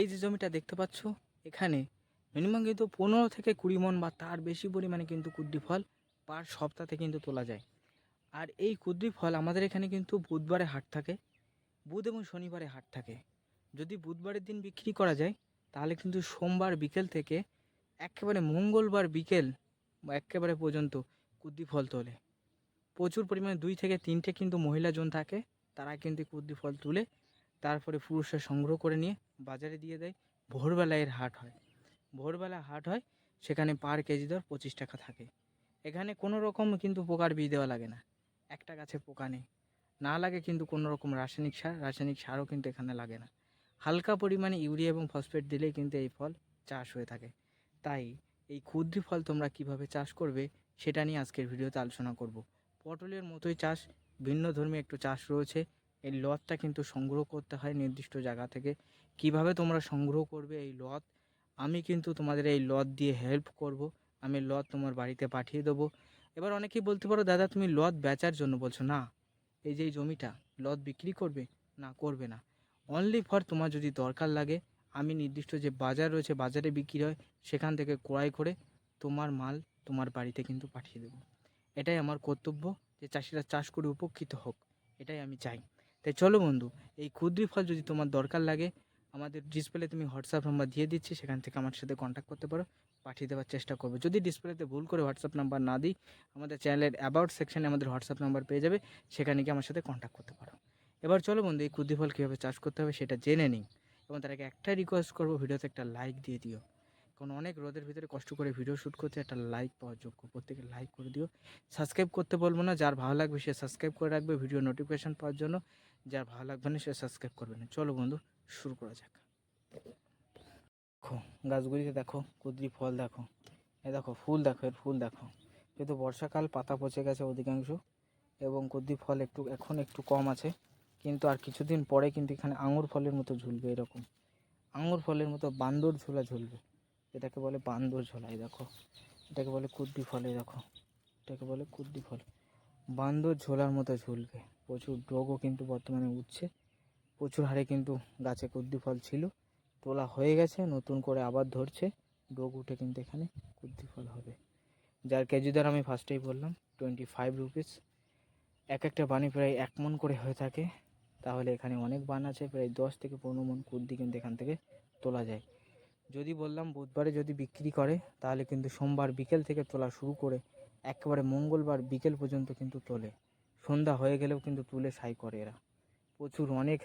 এই যে জমিটা দেখতে পাচ্ছ, এখানে মিনিমাম কিন্তু পনেরো থেকে কুড়ি মন বা তার বেশি পরিমাণে কিন্তু কুদ্রি ফল পার সপ্তাহে কিন্তু তোলা যায়। আর এই কুদ্রি ফল আমাদের এখানে কিন্তু বুধবারে হাট থাকে, বুধ এবং শনিবারে হাট থাকে। যদি বুধবারের দিন বিক্রি করা যায়, তাহলে কিন্তু সোমবার বিকেল থেকে একেবারে মঙ্গলবার বিকেল বা একেবারে পর্যন্ত কুদ্রি ফল তোলে। প্রচুর পরিমাণে দুই থেকে তিনটে কিন্তু মহিলা জন থাকে, তারা কিন্তু কুদ্রি ফল তুলে তারপরে পুরুষরা সংগ্রহ করে নিয়ে বাজারে দিয়ে দেয়, ভোরবেলায় এর হাট হয়। ভোরবেলা হাট হয়, সেখানে পার কেজি দর পঁচিশ টাকা থাকে। এখানে কোনো রকম কিন্তু পোকার বীজ দেওয়া লাগে না। একটা গাছে পোকা নেই। না লাগে কিন্তু কোনো রকম রাসায়নিক সার, রাসায়নিক সারও কিন্তু এখানে লাগে না। হালকা পরিমাণে ইউরিয়া এবং ফসফেট দিলেই কিন্তু এই ফল চাষ হয়ে থাকে। তাই এই ক্ষুদ্রি ফল তোমরা কীভাবে চাষ করবে, সেটা নিয়ে আজকের ভিডিওতে আলোচনা করব। পটলের মতোই চাষ, ভিন্ন ধর্মী একটু চাষ রয়েছে। এই লতটা কিন্তু সংগ্রহ করতে হয় নির্দিষ্ট জায়গা থেকে। কীভাবে তোমরা সংগ্রহ করবে এই লত? আমি কিন্তু তোমাদের এই লত দিয়ে হেল্প করব। আমি লত তোমার বাড়িতে পাঠিয়ে দেবো। এবার অনেকেই বলতে পারো, দাদা, তুমি লত বেচার জন্য বলছো? না, এই যে জমিটা, লত বিক্রি করবে? না করবে না। অনলি ফর তোমার যদি দরকার লাগে, আমি নির্দিষ্ট যে বাজার রয়েছে, বাজারে বিক্রি হয়, সেখান থেকে ক্রয় করে তোমার মাল তোমার বাড়িতে কিন্তু পাঠিয়ে দেবো। এটাই আমার কর্তব্য, যে চাষিরা চাষ করে উপকৃত হোক। এটাই আমি চাই। তাই চলো বন্ধু, এই ক্ষুদ্রি ফল যদি তোমার দরকার লাগে, আমাদের ডিসপ্লে তুমি হোয়াটসঅ্যাপ নাম্বার দিয়ে দিচ্ছি, সেখান থেকে আমার সাথে কন্ট্যাক্ট করতে পারো, পাঠিয়ে দেওয়ার চেষ্টা করবে। যদি ডিসপ্লেতে ভুল করে হোয়াটসঅ্যাপ নাম্বার না দিই, আমাদের চ্যানেলের অ্যাবাউট সেকশনে আমাদের হোয়াটসঅ্যাপ নাম্বার পেয়ে যাবে, সেখানে গিয়ে আমার সাথে কন্ট্যাক্ট করতে পারো। এবার চলো বন্ধু, এই ক্ষুদ্রি ফল কীভাবে চাষ করতে হবে সেটা জেনে নিই। এবং তার আগে একটাই রিকোয়েস্ট করব, ভিডিওতে একটা লাইক দিয়ে দিও। কারণ অনেক রোদের ভিতরে কষ্ট করে ভিডিও শ্যুট করতে একটা লাইক পাওয়ার যোগ্য। প্রত্যেকে লাইক করে দিও। সাবস্ক্রাইব করতে বলব না, যার ভালো লাগবে সে সাবস্ক্রাইব করে রাখবে ভিডিও নোটিফিকেশান পাওয়ার জন্য। যার ভালো লাগবে না সে সাবস্ক্রাইব করবে না। চলো বন্ধু, শুরু করা যাক। দেখো, গাছগুলিতে দেখো, কুদরি ফল দেখো। এ দেখো, ফুল দেখো, এর ফুল দেখো। কিন্তু বর্ষাকাল, পাতা পচে গেছে অধিকাংশ, এবং কুদরি ফল একটু, এখন একটু কম আছে। কিন্তু আর কিছুদিন পরে কিন্তু এখানে আঙুর ফলের মতো ঝুলবে এরকম। আঙুর ফলের মতো বান্দর ঝোলা ঝুলবে। এটাকে বলে বান্দর ঝোলা, এই দেখো। এটাকে বলে কুদ্দি ফল, এই দেখো। এটাকে বলে কুদ্দি ফল। বান্দর ঝোলার মতো ঝুলবে প্রচুর ডগও কিন্তু বর্তমানে উঠছে। প্রচুর হারে কিন্তু গাছে কুদ্দি ফল ছিল। তোলা হয়ে গেছে, নতুন করে আবার ধরছে। ডোগ উঠে কিন্তু এখানে কুদ্দি ফল হবে। যার কেজি দর আমি ফার্স্টেই বললাম টোয়েন্টি ফাইভ রুপিস এক একটা বানি প্রায় এক মন করে হয়ে থাকে। তাহলে এখানে অনেক বান আছে, প্রায় দশ থেকে পনেরো মন কুদ্দি কিন্তু এখান থেকে তোলা যায়। যদি বললাম বুধবারে যদি বিক্রি করে, তাহলে কিন্তু সোমবার বিকেল থেকে তোলা শুরু করে একেবারে মঙ্গলবার বিকেল পর্যন্ত কিন্তু তোলে। সন্ধ্যা হয়ে গেলেও কিন্তু তুলে সাই করে এরা। প্রচুর অনেক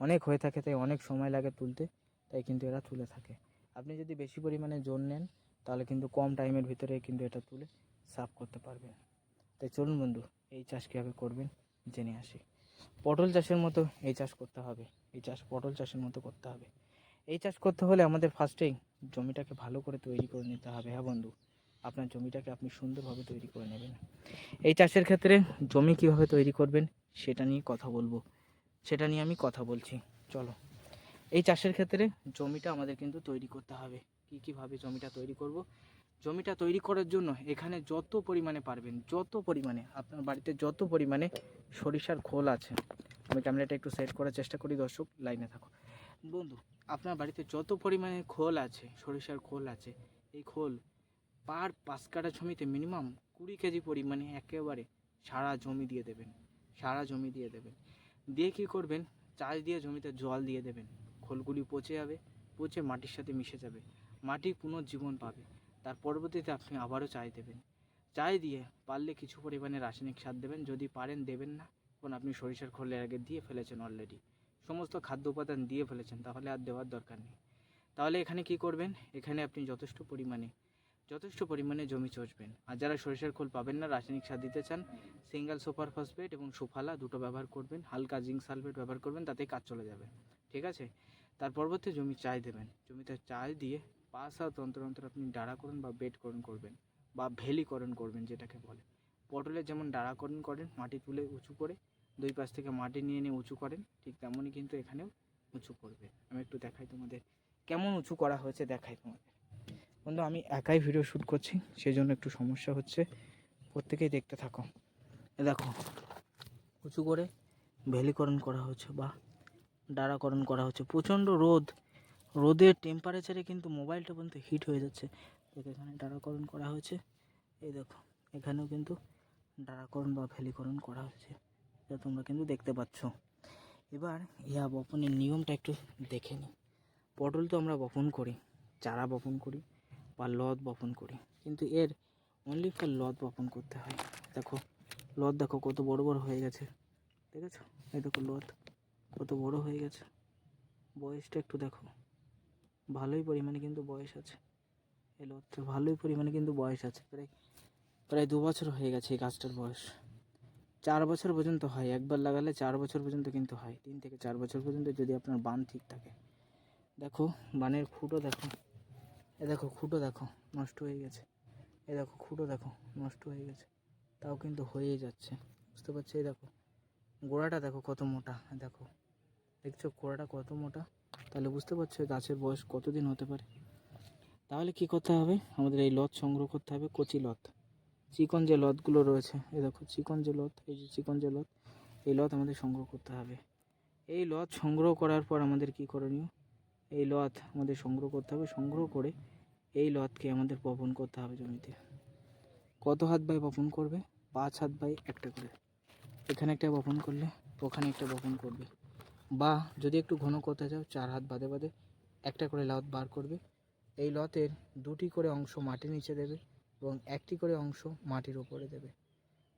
অনেক হয়ে থাকে তাই অনেক সময় লাগে তুলতে, তাই কিন্তু এরা তুলে থাকে। আপনি যদি বেশি পরিমাণে জোর নেন, তাহলে কিন্তু কম টাইমের ভিতরে কিন্তু এটা তুলে সাফ করতে পারবেন। তাই চলুন বন্ধু, এই চাষ কীভাবে করবেন জেনে আসি। পটল চাষের মতো এই চাষ করতে হবে, এই চাষ পটল চাষের মতো করতে হবে। এই চাষ করতে হলে আমাদের ফার্স্টেই জমিটাকে ভালো করে তৈরি করে নিতে হবে হ্যাঁ বন্ধু? আপনার জমিটাকে আপনি সুন্দরভাবে তৈরি করে নেবেন। এই চাষের ক্ষেত্রে জমি কীভাবে তৈরি করবেন সেটা নিয়ে কথা বলব। সেটা নিয়ে আমি কথা বলছি। চলো। এই চাষের ক্ষেত্রে জমিটা আমাদের কিন্তু তৈরি করতে হবে। কী কীভাবে জমিটা তৈরি করব? জমিটা তৈরি করার জন্য এখানে যত পরিমাণে পারবেন, যত পরিমাণে, আপনার বাড়িতে যত পরিমাণে সরিষার খোল আছে, আমি ক্যামেরাটা একটু সেট করার চেষ্টা করি, দর্শক লাইনে থাকো বন্ধু আপনার বাড়িতে যত পরিমাণে খোল আছে, সরিষার খোল আছে, এই খোল পার পাঁচ কাটা জমিতে মিনিমাম কুড়ি কেজি পরিমাণে একেবারে সারা জমি দিয়ে দেবেন, সারা জমি দিয়ে দেবেন। দিয়ে কী করবেন? চাষ দিয়ে জমিতে জল দিয়ে দেবেন। খোলগুলি পচে যাবে, পচে মাটির সাথে মিশে যাবে, মাটি পুনর্জীবন পাবে। তার পরবর্তীতে আপনি আবারও চাই দেবেন। চাই দিয়ে পারলে কিছু পরিমাণে রাসায়নিক সার দেবেন, যদি পারেন দেবেন না। কারণ আপনি সরিষার খোলের আগে দিয়ে ফেলেছেন অলরেডি সমস্ত খাদ্য উপাদান দিয়ে ফেলেছেন, তাহলে আর দেওয়ার দরকার নেই। তাহলে এখানে কি করবেন? এখানে আপনি যথেষ্ট পরিমাণে যথেষ্ট পরিমাণে জমি চষবেন। আর যারা সরিষার খোল পাবেন না, রাসায়নিক সার দিতে চান, সিঙ্গেল সুপার ফসফেট এবং সুফালা দুটো ব্যবহার করবেন, হালকা জিঙ্ক সালফেট ব্যবহার করবেন তাতে কাজ চলে যাবে। ঠিক আছে? তার পরবর্তী জমি চাই দেবেন। জমিতে চাই দিয়ে পাঁচ হাত অন্তর অন্তর আপনি ডাড়াকরণ বা বেডকরণ করবেন, বা ভেলিকরণ করবেন যেটাকে বলে। পটলের যেমন ডাড়াকরণ করেন, মাটি তুলে উঁচু করে দুই পাশ থেকে মাটি নিয়ে নিয়ে উঁচু করেন, ঠিক তেমনই কিন্তু এখানেও উঁচু করবে। আমি একটু দেখাই তোমাদের কেমন উঁচু করা হয়েছে, দেখাই তোমাদের। বন্ধু, আমি একাই ভিডিও শ্যুট করছি সেই জন্য একটু সমস্যা হচ্ছে। প্রত্যেকেই দেখতে থাকো। দেখো, উঁচু করে ভ্যালিকরণ করা হচ্ছে বা ডাড়াকরণ করা হচ্ছে। প্রচণ্ড রোদ। রোদের টেম্পারেচারে কিন্তু মোবাইলটা পর্যন্ত হিট হয়ে যাচ্ছে। দেখো, এখানে ডারাকরণ করা হয়েছে। এই দেখো, এখানেও কিন্তু ডারাকরণ বা ভ্যালিকরণ করা হয়েছে। যা তোমরা কিন্তু দেখতে পাচ্ছ। এবার ইয়া বপনের নিয়মটা একটু দেখে নিই। পটল তো আমরা বপন করি, চারা বপন করি বা লদ বপন করি, কিন্তু এর অনলি ফর লদ বপন করতে হয়। দেখো, লদ দেখো কত বড় বড় হয়ে গেছে, দেখেছ? এই দেখো লদ কত বড় হয়ে গেছে। বয়সটা একটু দেখো, ভালোই পরিমাণে কিন্তু বয়স আছে। এই লদটার ভালোই পরিমাণে কিন্তু বয়স আছে, প্রায় প্রায় দু বছর হয়ে গেছে এই গাছটার বয়স। চার বছর পর্যন্ত হয়, একবার লাগালে চার বছর পর্যন্ত কিন্তু হয়, তিন থেকে চার বছর পর্যন্ত যদি আপনার বান ঠিক থাকে। দেখো, বানের খুঁটো দেখো। এ দেখো, খুঁটো দেখো, নষ্ট হয়ে গেছে। এ দেখো, খুঁটো দেখো, নষ্ট হয়ে গেছে। তাও কিন্তু হয়েই যাচ্ছে। বুঝতে পারছি? এই দেখো, গোড়াটা দেখো কত মোটা দেখো। দেখছ, গোড়াটা কত মোটা? তাহলে বুঝতে পারছ গাছের বয়স কতদিন হতে পারে। তাহলে কি করতে হবে? আমাদের এই লত সংগ্রহ করতে হবে, কচি লত চিকন যে লতগুলো রয়েছে এই দেখো চিকন যে লত, এই যে চিকন যে লত, এই লত আমাদের সংগ্রহ করতে হবে। এই লত সংগ্রহ করার পর আমাদের কি করণীয়? এই লত আমাদের সংগ্রহ করতে হবে, সংগ্রহ করে এই লতকে আমাদের বপন করতে হবে জমিতে। কত হাত বাই বপন করবে? পাঁচ হাত বাই একটা করে। এখানে একটা বপন করলে, ওখানে একটা বপন করবে। বা যদি একটু ঘন করতে চাও চার হাত বাদে বাদে একটা করে লত বার করবে। এই লতের দুটি করে অংশ মাটির নিচে দেবে। এবং একটি করে অংশ মাটির ওপরে দেবে।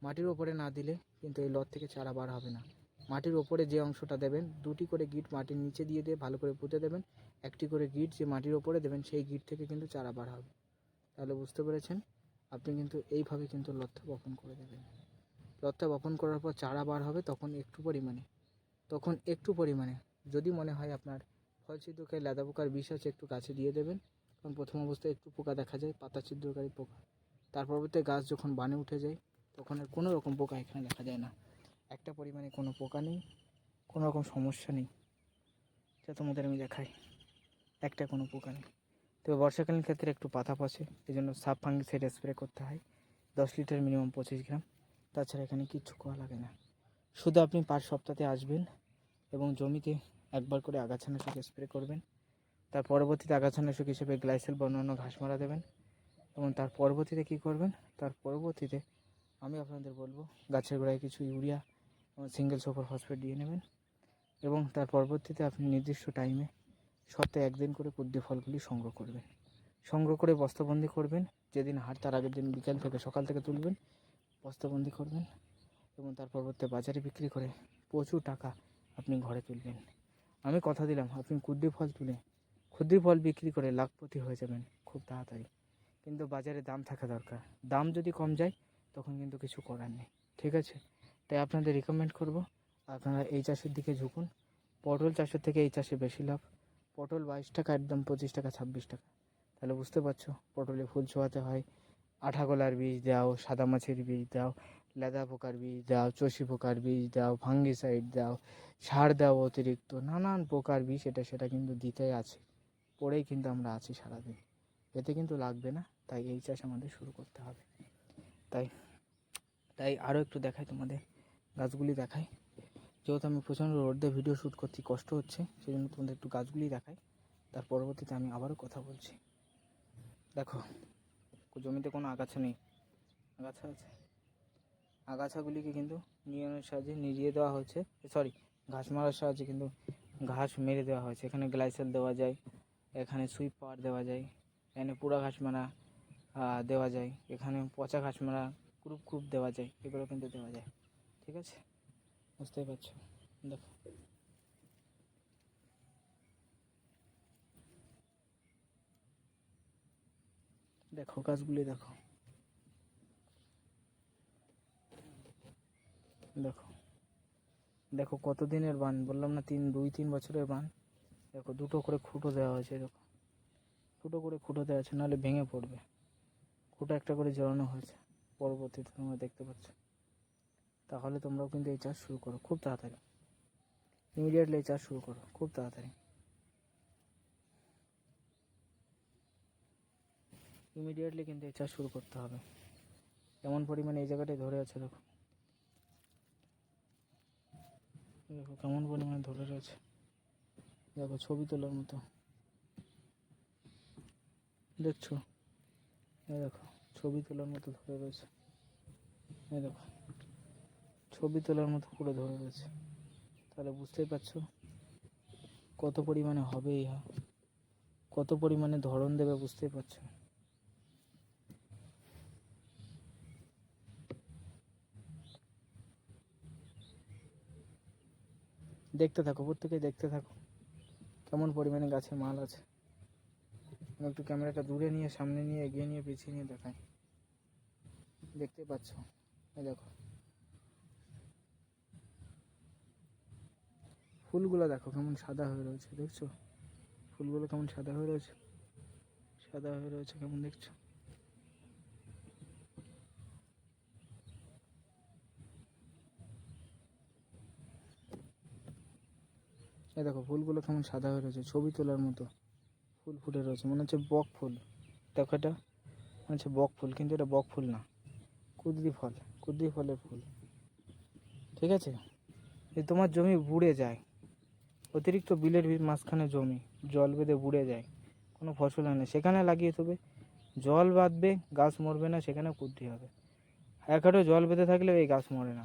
মাটির ওপরে না দিলে কিন্তু এই লত থেকে চারা বার হবে না। মাটির ওপরে যে অংশটা দেবেন, দুটি করে গিট মাটির নিচে দিয়ে দিয়ে ভালো করে পুঁতে দেবেন। একটি করে গিট যে মাটির ওপরে দেবেন, সেই গিট থেকে কিন্তু চারা বার হবে। তাহলে বুঝতে পেরেছেন? আপনি কিন্তু এইভাবে কিন্তু লতটা বপন করে দেবেন। লতটা বপন করার পর চারা বার হবে তখন একটু পরিমাণে। তখন একটু পরিমাণে। যদি মনে হয় আপনার ফল ছিদ্রকারী লেদা পোকার বিষ আছে, একটু গাছে দিয়ে দেবেন। কারণ প্রথম অবস্থায় একটু পোকা দেখা যায়, পাতা ছিদ্রকারী পোকা। তার পরবর্তী গাছ যখন বানে উঠে যায়, তখন আর কোনো রকম পোকা এখানে দেখা যায় না। একটা পরিমাণে কোনো পোকা নেই, কোনো রকম সমস্যা নেই। যা তোমাদের আমি দেখাই, একটা কোনো পোকা নেই। তবে বর্ষাকালীন ক্ষেত্রে একটু পাতা পচে এই জন্য সাব ফাঙ্গিসাইড স্প্রে করতে হয়। দশ লিটার মিনিমাম পঁচিশ গ্রাম, তাছাড়া এখানে কিচ্ছু করা লাগে না। শুধু আপনি পাঁচ সপ্তাহে আসবেন এবং জমিতে একবার করে আগাছানাশক স্প্রে করবেন। তার পরবর্তীতে আগাছানাশক হিসেবে গ্লাইসেল বা অন্যান্য ঘাস মারা দেবেন এবং তার পরবর্তীতে কী করবেন? তার পরবর্তীতে আমি আপনাদের বলব, গাছের গোড়ায় কিছু ইউরিয়া এবং সিঙ্গেল সুপার ফসফেট দিয়ে নেবেন এবং তার পরবর্তীতে আপনি নির্দিষ্ট টাইমে সপ্তাহে একদিন করে কুদ্রি ফলগুলি সংগ্রহ করবেন। সংগ্রহ করে বস্তাবন্দি করবেন, যেদিন হাট তার আগের দিন বিকাল থেকে সকাল থেকে তুলবেন, বস্তাবন্দি করবেন এবং তার পরবর্তী বাজারে বিক্রি করে প্রচুর টাকা আপনি ঘরে তুলবেন। আমি কথা দিলাম, আপনি কুদ্রি ফল তুলে ক্ষুদ্রি ফল বিক্রি করে লাখপতি হয়ে যাবেন খুব তাড়াতাড়ি। কিন্তু বাজারে দাম থাকা দরকার। দাম যদি কম যায়, তখন কিন্তু কিছু করার নেই। ঠিক আছে? তাই আপনাদের রিকমেন্ড করব, আপনারা এই চাষের দিকে ঝুঁকুন। পটল চাষের থেকে এই চাষে বেশি লাভ। পটল বাইশ টাকা, একদম পঁচিশ টাকা, ছাব্বিশ টাকা। তাহলে বুঝতে পারছ, পটলে ফুল ছোঁয়াতে হয়। আঠা গলার বীজ দাও, সাদা মাছের বীজ দাও, লেদা পোকার বীজ দাও, চষি পোকার বীজ দাও, ফাঙ্গিসাইড দাও, সার দাও অতিরিক্ত, নানান প্রকার বীজ, এটা সেটা কিন্তু দিতেই আছে। পড়েই কিন্তু আমরা আছি সারাদিন। এতে কিন্তু লাগবে না, তাই এই চাষ আমাদের শুরু করতে হবে। তাই তাই আরও একটু দেখাই তোমাদের, গাছগুলি দেখাই। যেহেতু আমি প্রচণ্ড রোদে ভিডিও শ্যুট করছি কষ্ট হচ্ছে সেই জন্য তোমাদের একটু গাছগুলি দেখাই। তার পরবর্তীতে আমি আবারও কথা বলছি। দেখো, জমিতে কোনো আগাছা নেই। আগাছা আছে। আগাছাগুলিকে কিন্তু নিয়মের সাহায্যে নিড়িয়ে দেওয়া হয়েছে। সরি ঘাস মারার সাহায্যে কিন্তু ঘাস মেরে দেওয়া হয়েছে। এখানে গ্লাইসেল দেওয়া যায়। এখানে সুইপ পাওয়ার দেওয়া যায়, এখানে পুরা ঘাস মারা দেওয়া যায়, এখানে পচা ঘাস মারা, ক্রুপ গ্রুপ দেওয়া যায়, এগুলো কিন্তু দেওয়া যায়, ঠিক আছে? বুঝতেই পারছ? দেখো। দেখো গাছগুলি, দেখো। দেখো। দেখো কত দিনের বান? বললাম না, তিন, দুই, তিন বছরের বান। দেখো, দুটো করে খুঁটো দেওয়া হয়েছে দেখো দুটো করে খুঁটো দেওয়া আছে, নাহলে ভেঙে পড়বে। খুঁটো একটা করে জড়ানো হয়েছে, পরবর্তীতে তোমরা দেখতে পাচ্ছ। তাহলে তোমরাও কিন্তু এই চাষ শুরু করো, খুব তাড়াতাড়ি। ইমিডিয়েটলি এই চাষ শুরু করো, খুব তাড়াতাড়ি। ইমিডিয়েটলি কিন্তু এই চাষ শুরু করতে হবে। এমন পরিমাণে এই জায়গাটায় ধরে আছে দেখো। দেখো, কেমন পরিমাণে ধরে রয়েছে। দেখো, ছবি তোলার মতো। দেখছ? এই দেখো, ছবি তোলার মতো ধরে রয়েছে। এই দেখো, ছবি তোলার মতো পুরো ধরে রয়েছে। তাহলে বুঝতেই পারছ কত পরিমাণে হবে ইহা কত পরিমাণে ধরন দেবে বুঝতেই পারছ। দেখতে থাকো প্রত্যেকে দেখতে থাকো। কেমন পরিমাণে গাছে মাল আছে? একটু ক্যামেরাটা দূরে নিয়ে, সামনে নিয়ে, এগিয়ে নিয়ে, পিছিয়ে নিয়ে দেখাই। দেখতে পাচ্ছ? এই দেখো। ফুলগুলো দেখো কেমন সাদা হয়ে রয়েছে, দেখছ? ফুলগুলো কেমন সাদা হয়ে রয়েছে? সাদা হয়ে রয়েছে, কেমন দেখছ? এই দেখো, ফুলগুলো কেমন সাদা হয়ে রয়েছে, ছবি তোলার মতো ফুল ফুটে রয়েছে, মনে হচ্ছে বক ফুল। দেখো এটা, মনে হচ্ছে বক ফুল, কিন্তু এটা বক ফুল না, কুদরি ফল, কুদরি ফলের ফুল। ঠিক আছে? এই তোমার জমি বুড়ে যায়, অতিরিক্ত বিলের মাঝখানে জমি, জল বেঁধে বুড়ে যায়, কোনো ফসল হয় না, সেখানে লাগিয়ে তবে জল বাঁধবে, গাছ মরবে না, সেখানে কুদ্রি হবে। এক হাঁটু জল বেঁধে থাকলে এই গাছ মরে না।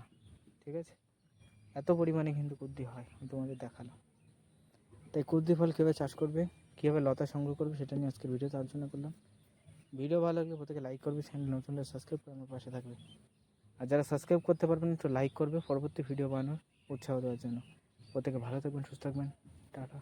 ঠিক আছে? এত পরিমাণে কিন্তু কুদ্রি হয়, আমি তোমাদের দেখালাম। তাই কুদ্রি ফল কীভাবে চাষ করবে, কীভাবে লতা সংগ্রহ করবে সেটা নিয়ে আজকের ভিডিওতে আলোচনা করলাম। ভিডিও ভালো লাগলে প্রত্যেকে লাইক করবে চ্যানেল নতুন হলে সাবস্ক্রাইব করে আমার পাশে থাকবে। আর যারা সাবস্ক্রাইব করতে পারবেন, একটু লাইক করবে পরবর্তী ভিডিও বানানোর উৎসাহ দেওয়ার জন্য। প্রত্যেকে ভালো থাকবেন, সুস্থ থাকবেন। টাটা।